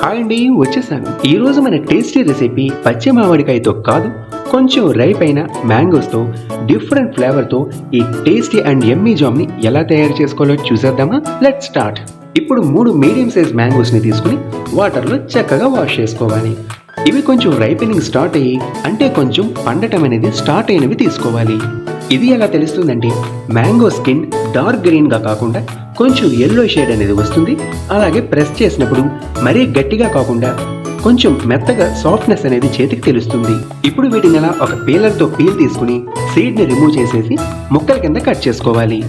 Hi అండి వచ్చేసాను. ఈ రోజు మన టేస్టీ రెసిపీ పచ్చి మామిడికాయతో కాదు కొంచెం రైప్ అయిన మ్యాంగోస్తో డిఫరెంట్ ఫ్లేవర్తో ఈ టేస్టీ అండ్ ఎమ్మీ జామ్ని ఎలా తయారు చేసుకోవాలో చూసేద్దామా? లెట్ స్టార్ట్ ఇప్పుడు మూడు మీడియం సైజ్ మ్యాంగోస్ని తీసుకుని వాటర్లో చక్కగా వాష్ చేసుకోవాలి. ఇవి కొంచెం రైపెనింగ్ స్టార్ట్ అయ్యి అంటే కొంచెం పండటం అనేది స్టార్ట్ అయినవి తీసుకోవాలి. ఇది ఎలా తెలుస్తుందంటే మ్యాంగో స్కిన్ డార్క్ గ్రీన్గా కాకుండా కొంచెం ఎల్లో షేడ్ అనేది వస్తుంది. అలాగే ప్రెస్ చేసినప్పుడు మరీ గట్టిగా కాకుండా కొంచెం మెత్తగా సాఫ్ట్నెస్ అనేది చేతికి తెలుస్తుంది. ఇప్పుడు వీటిని ఇలా ఒక పీలర్తో పీల్ తీసుకుని సీడ్ని రిమూవ్ చేసేసి ముక్కల కింద కట్ చేసుకోవాలి.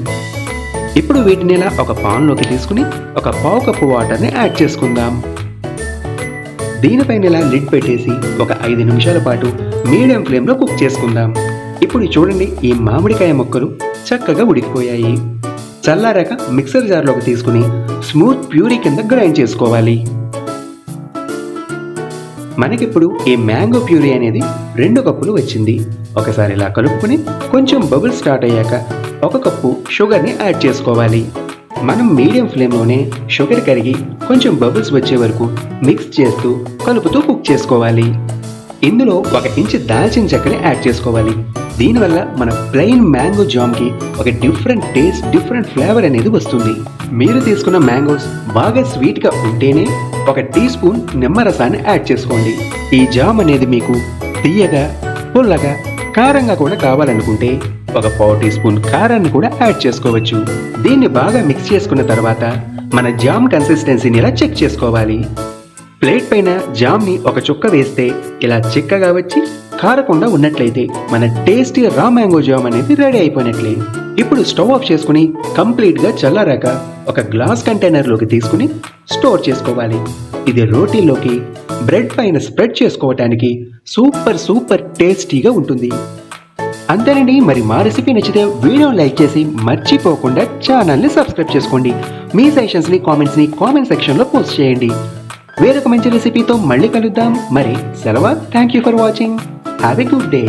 ఇప్పుడు వీటిని ఇలా ఒక పాన్లోకి తీసుకుని ఒక పావు కప్పు వాటర్ని యాడ్ చేసుకుందాం. దీనిపైన ఇలా లిడ్ పెట్టేసి ఒక ఐదు నిమిషాల పాటు మీడియం ఫ్లేమ్లో కుక్ చేసుకుందాం. ఇప్పుడు చూడండి ఈ మామిడికాయ ముక్కలు చక్కగా ఉడికిపోయాయి. చల్లారాక మిక్సర్ జార్లోకి తీసుకుని స్మూత్ ప్యూరీ కింద గ్రైండ్ చేసుకోవాలి. మనకిప్పుడు ఈ మ్యాంగో ప్యూరీ అనేది రెండు కప్పులు వచ్చింది. ఒకసారి ఇలా కలుపుకొని కొంచెం బబుల్ స్టార్ట్ అయ్యాక ఒక కప్పు షుగర్ని యాడ్ చేసుకోవాలి. మనం మీడియం ఫ్లేమ్లోనే షుగర్ కరిగి కొంచెం బబుల్స్ వచ్చే వరకు మిక్స్ చేస్తూ కలుపుతూ కుక్ చేసుకోవాలి. ఇందులో ఒక ఇంచు దాల్చిన చెక్కని యాడ్ చేసుకోవాలి. దీనివల్ల మన ప్లెయిన్ మ్యాంగో జామ్కి ఒక డిఫరెంట్ టేస్ట్ డిఫరెంట్ ఫ్లేవర్ అనేది వస్తుంది. మీరు తీసుకున్న మ్యాంగోస్ బాగా స్వీట్గా ఉంటేనే ఒక టీ స్పూన్ నిమ్మరసాన్ని యాడ్ చేసుకోండి. ఈ జామ్ అనేది మీకు తీయగా పుల్లగా కారంగా కూడా కావాలనుకుంటే ఒక పావు టీ స్పూన్ కారాన్ని కూడా యాడ్ చేసుకోవచ్చు. దీన్ని బాగా మిక్స్ చేసుకున్న తర్వాత మన జామ్ కన్సిస్టెన్సీని ఇలా చెక్ చేసుకోవాలి? ప్లేట్ పైన జామ్ని ఒక చుక్క వేస్తే ఇలా చిక్కగా వచ్చి కారకుండా ఉన్నట్లయితే మన టేస్టీ రా మ్యాంగో జామ్ అనేది రెడీ అయిపోయినట్లే. ఇప్పుడు స్టవ్ ఆఫ్ చేసుకుని కంప్లీట్గా చల్లారాక ఒక గ్లాస్ కంటైనర్లోకి తీసుకుని స్టోర్ చేసుకోవాలి. ఇది రోటీలోకి బ్రెడ్ పైన స్ప్రెడ్ చేసుకోవటానికి సూపర్ సూపర్ టేస్టీగా ఉంటుంది. అంతేనండి మరి మా రెసిపీ నచ్చితే వీడియో లైక్ చేసి మర్చిపోకుండా ఛానల్ని సబ్స్క్రైబ్ చేసుకోండి. మీ సజెషన్స్ని కామెంట్స్ని కామెంట్ సెక్షన్లో పోస్ట్ చేయండి. వేరొక మంచి రెసిపీతో మళ్ళీ కలుద్దాం. మరి సెలవు. Thank you for watching have a good day